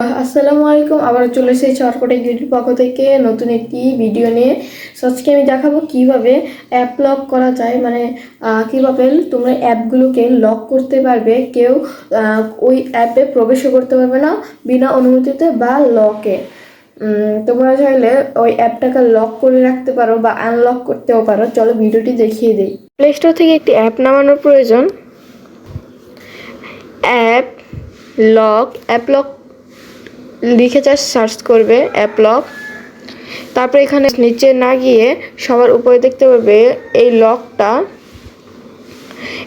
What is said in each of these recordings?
আসসালামু আলাইকুম আবার চলে এসেছি চরকটে ইউটিউব পক্ষ থেকে নতুন একটি ভিডিও নিয়ে। আজকে আমি দেখাবো কীভাবে অ্যাপ লক করা যায় মানে কীভাবে তোমরা অ্যাপগুলোকে লক করতে পারবে। কেউ ওই অ্যাপে প্রবেশও করতে পারবে না বিনা অনুমতিতে বা লকে তোমরা চাইলে ওই অ্যাপটাকে লক করে রাখতে পারো বা আনলক করতেও পারো। চলো ভিডিওটি দেখিয়ে দিই। প্লে স্টোর থেকে একটি অ্যাপ নামানোর প্রয়োজন। অ্যাপ লক অ্যাপ লক লিখে জাস্ট সার্চ করবে অ্যাপ লক তারপরে এখানে নিচে না গিয়ে সবার উপরে দেখতে পাবে এই লকটা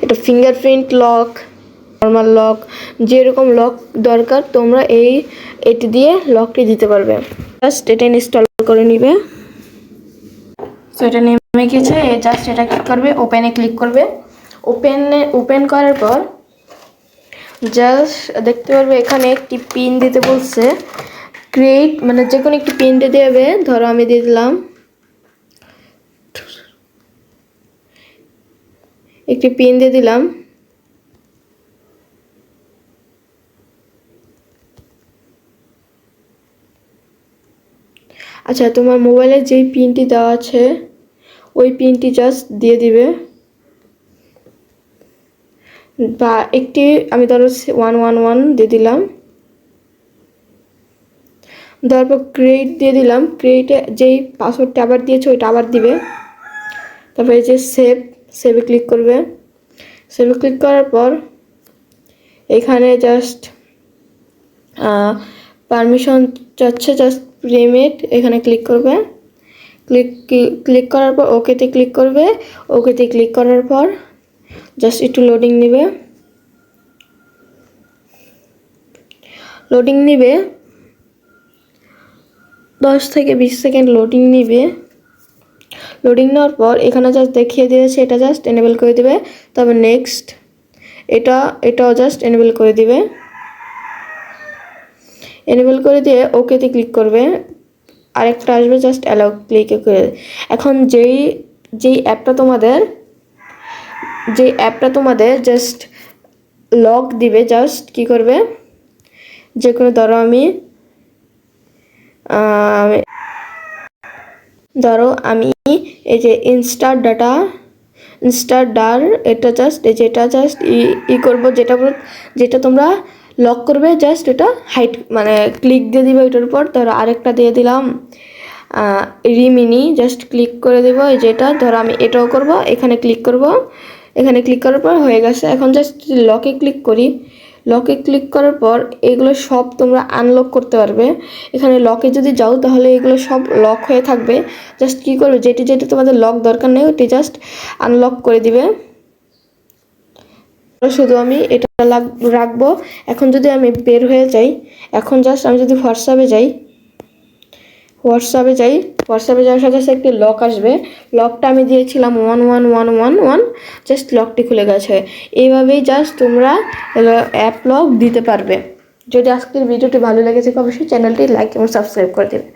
এটা ফিঙ্গারপ্রিন্ট লক নর্মাল লক যেরকম লক দরকার তোমরা এই, এটি দিয়ে লকটি দিতে পারবে। জাস্ট এটা ইনস্টল করে নিবে। তো এটা নেমে গেছে জাস্ট এটা ক্লিক করবে ওপেনে ক্লিক করবে। ওপেনে ওপেন করার পর জাস্ট দেখতে পারবে, এখানে একটি পিন দিতে বলছে। ক্রিয়েট মানে যে কোনো একটি পিন দিতে হবে ধরো আমি দিয়ে দিলাম। একটি পিন দিয়ে দিলাম। আচ্ছা তোমার মোবাইলে যেই পিনটি দেওয়া আছে, ওই পিনটি জাস্ট দিয়ে দিবে। বা একটি আমি ধরো ওয়ান ওয়ান ওয়ান দিয়ে দিলাম। দেওয়ার পর ক্রিয়েট দিয়ে দিলাম। ক্রেডিটে যেই পাসওয়ার্ডটা আবার দিয়েছে, ওইটা আবার দিবে। তারপরে যে সেভ সেভে ক্লিক করবে। সেভে ক্লিক করার পর এখানে জাস্ট পারমিশন চাচ্ছে জাস্ট প্রিমেট এখানে ক্লিক করবে। ক্লিক ক্লিক করার পর ওকেতে ক্লিক করবে। ওকেতে ক্লিক করার পর জাস্ট একটু লোডিং নেবে। লোডিং নিবে। দশ থেকে বিশ সেকেন্ড লোডিং নিবে। লোডিং নেওয়ার পর এখানে জাস্ট দেখিয়ে দিয়েছে, এটা জাস্ট এনেবল করে দিবে। তবে নেক্সট এটা, এটাও জাস্ট এনেবল করে দিবে। এনেবল করে দিয়ে ওকেতে ক্লিক করবে। আরেকটা আসবে জাস্ট অ্যালাউ ক্লিক করে। এখন যেই যেই অ্যাপটা তোমাদের যে অ্যাপটা তোমাদের জাস্ট লক দিবে জাস্ট কি করবে? যে কোনো ধরো আমি ধরো আমি এই যে ইনস্টার ডাটা ইনস্টার ডার এটা জাস্ট এই যেটা জাস্ট ই ই করব, যেটা যেটা তোমরা লক করবে জাস্ট এটা হাইট মানে ক্লিক দিয়ে দিবে ওইটার উপর। ধরো আরেকটা দিয়ে দিলাম রিমিনি জাস্ট ক্লিক করে দেবো, এই যেটা ধরো আমি এটাও করব, এখানে ক্লিক করব। এখানে ক্লিক করার পর হয়ে গেছে। এখন জাস্ট লকে ক্লিক করি। লকে ক্লিক করার পর এগুলো সব তোমরা আনলক করতে পারবে। এখানে লকে যদি যাও তাহলে এগুলো সব লক হয়ে থাকবে। জাস্ট কী করবে? যেটি যেটি তোমাদের লক দরকার নেই, ওটি জাস্ট আনলক করে দিবে। শুধু আমি এটা রাখব। এখন যদি আমি বের হয়ে যাই, এখন জাস্ট আমি যদি হোয়াটসঅ্যাপে যাই হোয়াটসঅ্যাপে যাই, হোয়াটসঅ্যাপে যাওয়ার সাথে সাথে একটি লক আসবে। লকটা আমি দিয়েছিলাম one one one one one just লকটি খুলে গেছে। এইভাবেই জাস্ট তোমরা অ্যাপ লক দিতে পারবে। যদি আজকের ভিডিওটি ভালো লেগেছে, অবশ্যই চ্যানেলটি লাইক এবং সাবস্ক্রাইব করে দেবে।